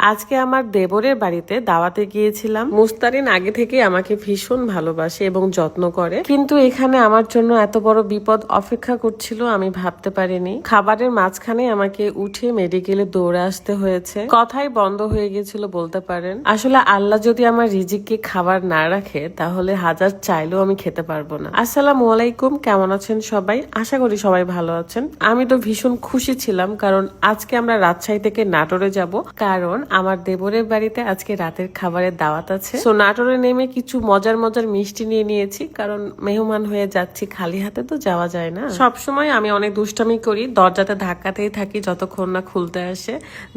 আজকে আমার দেবরের বাড়িতে দাওয়াতে গিয়েছিলাম। মুস্তারিন আগে থেকে আমাকে ভীষণ ভালোবাসে এবং যত্ন করে। কিন্তু এখানে আমার জন্য এত বড় বিপদ অপেক্ষা করছিল আমি ভাবতে পারিনি। খাবারের মাঝখানে আমাকে উঠে মেডিকেলে দৌড়ে আসতে হয়েছে। কথাই বন্ধ হয়ে গেছিল বলতে পারেন। আসলে আল্লাহ যদি আমার রিজিককে খাবার না রাখে, তাহলে হাজার চাইলেও আমি খেতে পারব না। আসসালামু আলাইকুম, কেমন আছেন সবাই? আশা করি সবাই ভালো আছেন। আমি তো ভীষণ খুশি ছিলাম, কারণ আজকে আমরা রাজশাহী থেকে নাটোরে যাব। কারণ আমার দেবরের বাড়িতে আজকে রাতের খাবারের দাওয়াত আছে। সো নাটোরে নেমে কিছু মজার মজার মিষ্টি নিয়ে নিয়েছি কারণ মেহমান হয়ে যাচ্ছি খালি হাতে তো যাওয়া যায় না। সব সময় আমি অনেক দুষ্টামি করি দরজাতে ধাক্কাতেই থাকি যতক্ষণ না খুলতে আসে।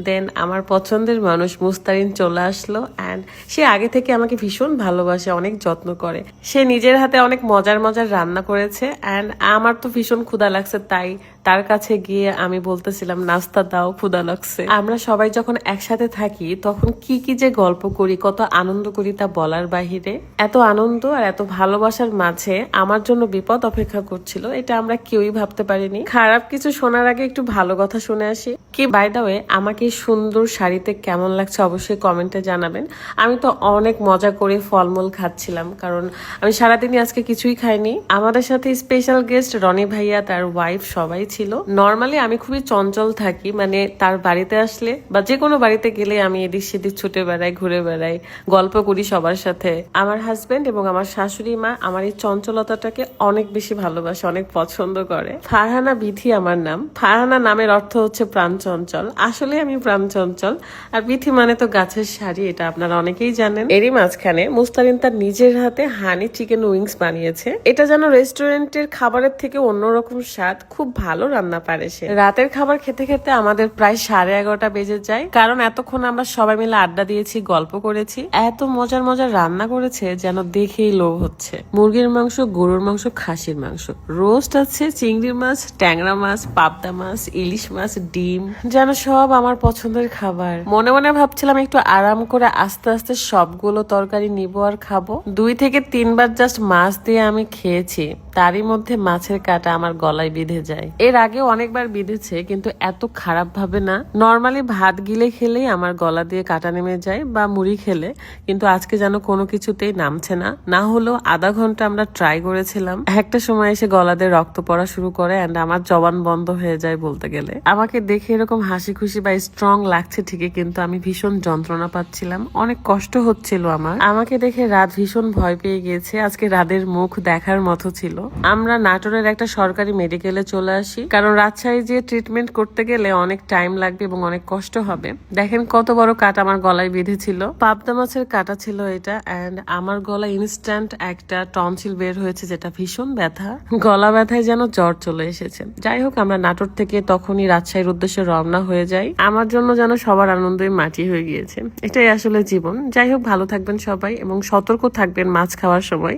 দেন আমার পছন্দের মানুষ মুস্তারিন চলে আসলো অ্যান্ড সে আগে থেকে আমাকে ভীষণ ভালোবাসে অনেক যত্ন করে। সে নিজের হাতে অনেক মজার মজার রান্না করেছে অ্যান্ড আমার তো ভীষণ ক্ষুধা লাগছে তাই তার কাছে গিয়ে আমি বলতেছিলাম, নাস্তা দাও ক্ষুধা লাগছে। আমরা সবাই যখন একসাথে থাকি, তখন কি কি যে গল্প করি, কত আনন্দ করি তা বলার বাহিরে। এত আনন্দ আর এত ভালোবাসার মাঝে আমার জন্য বিপদ অপেক্ষা করছিল, এটা আমরা কেউই ভাবতে পারিনি। খারাপ কিছু শোনার আগে একটু ভালো কথা শুনে আসি। কি বাই ওয়ে আমাকে সুন্দর শাড়িতে কেমন লাগছে অবশ্যই কমেন্টে জানাবেন। আমি তো অনেক মজা করে ফলমূল খাচ্ছিলাম, কারণ আমি সারাদিনই আজকে কিছুই খাইনি। আমাদের সাথে স্পেশাল গেস্ট রনি ভাইয়া, তার ওয়াইফ সবাই ছিল। নর্মালি আমি খুবই চঞ্চল থাকি মানে তার বাড়িতে আসলে বা যে কোনো বাড়িতে গেলে আমি এদিক সেদিক ছুটে বেড়াই, ঘুরে বেড়াই, গল্প করি সবার সাথে। আমার হাজবেন্ড এবং আমার শাশুড়ি মা আমার এই চঞ্চলতাটাকে অনেক বেশি ভালোবাসে, অনেক পছন্দ করে। ফারহানা বিধি আমার নাম। ফারহানা নামের অর্থ হচ্ছে প্রাণ চঞ্চল। আসলে আমি প্রাণ চঞ্চল। আর বিথি মানে তো গাছের শাড়ি এটা আপনারা অনেকেই জানেন। এরই মাঝখানে মুস্তারিন তার নিজের হাতে হানি চিকেন উইংস বানিয়েছে। এটা যেন রেস্টুরেন্টের খাবারের থেকে অন্যরকম স্বাদ, খুব ভালো রান্না পারে সে। রাতের খাবার খেতে খেতে আমাদের প্রায় সাড়ে এগারোটা বেজে যায়। কারণ এতক্ষণ আমরা সবাই মিলে আড্ডা দিয়েছি, গল্প করেছি। এত মজার মজার রান্না করেছে যেন দেখেই লোভ হচ্ছে। মুরগির মাংস, গরুর মাংস, খাসির মাংস। রোস্ট আছে, চিংড়ি মাছ, ট্যাংরা মাছ, পাবদা মাছ, ইলিশ মাছ, ডিম। যেন সব আমার পছন্দের খাবার। মনে মনে ভাবছিলাম একটু আরাম করে আস্তে আস্তে সবগুলো তরকারি নিব আর খাব। দুই থেকে তিনবার জাস্ট মাছ দিয়ে আমি খেয়েছি। তারই মধ্যে মাছের কাটা আমার গলায় বিঁধে যায়। এর আগে অনেকবার বিঁধেছে, কিন্তু এত খারাপ ভাবে না। নর্মালি ভাত গিলে খেলেই আমার গলা দিয়ে কাটা নেমে যায় বা মুড়ি খেলে, কিন্তু আজকে যেন কোনো কিছুতেই নামছে না। না হলেও আধা ঘণ্টা আমরা ট্রাই করেছিলাম। একটা সময় এসে গলা দিয়ে রক্ত পড়া শুরু করে অ্যান্ড আমার জবান বন্ধ হয়ে যায় বলতে গেলে। আমাকে দেখে এরকম হাসি খুশি বা স্ট্রং লাগছে ঠিকই, কিন্তু আমি ভীষণ যন্ত্রণা পাচ্ছিলাম। অনেক কষ্ট হচ্ছিল আমার। আমাকে দেখে রাত ভীষণ ভয় পেয়ে গিয়েছে। আজকে রাদের মুখ দেখার মতো ছিল। আমরা নাটোরের একটা সরকারি মেডিকেলে চলে আসি। কারণ রাজশাহী যে ট্রিটমেন্ট করতে গেলে অনেক টাইম লাগবে এবং অনেক কষ্ট হবে। দেখেন কত বড় কাটা আমার গলায় বেঁধেছিল পাবদা মাছের কাটা ছিল এটা অ্যান্ড আমার গলা ইনস্ট্যান্ট একটা টনসিল বের হয়েছে যেটা ভীষণ ব্যথা। গলা ব্যথায় যেন জ্বর চলে এসেছে। যাই হোক, আমরা নাটোর থেকে তখনই রাজশাহীর উদ্দেশ্যে রওনা হয়ে যাই। আমার জন্য যেন সবার আনন্দই মাটি হয়ে গিয়েছে। এটাই আসলে জীবন। যাই হোক, ভালো থাকবেন সবাই এবং সতর্ক থাকবেন মাছ খাওয়ার সময়।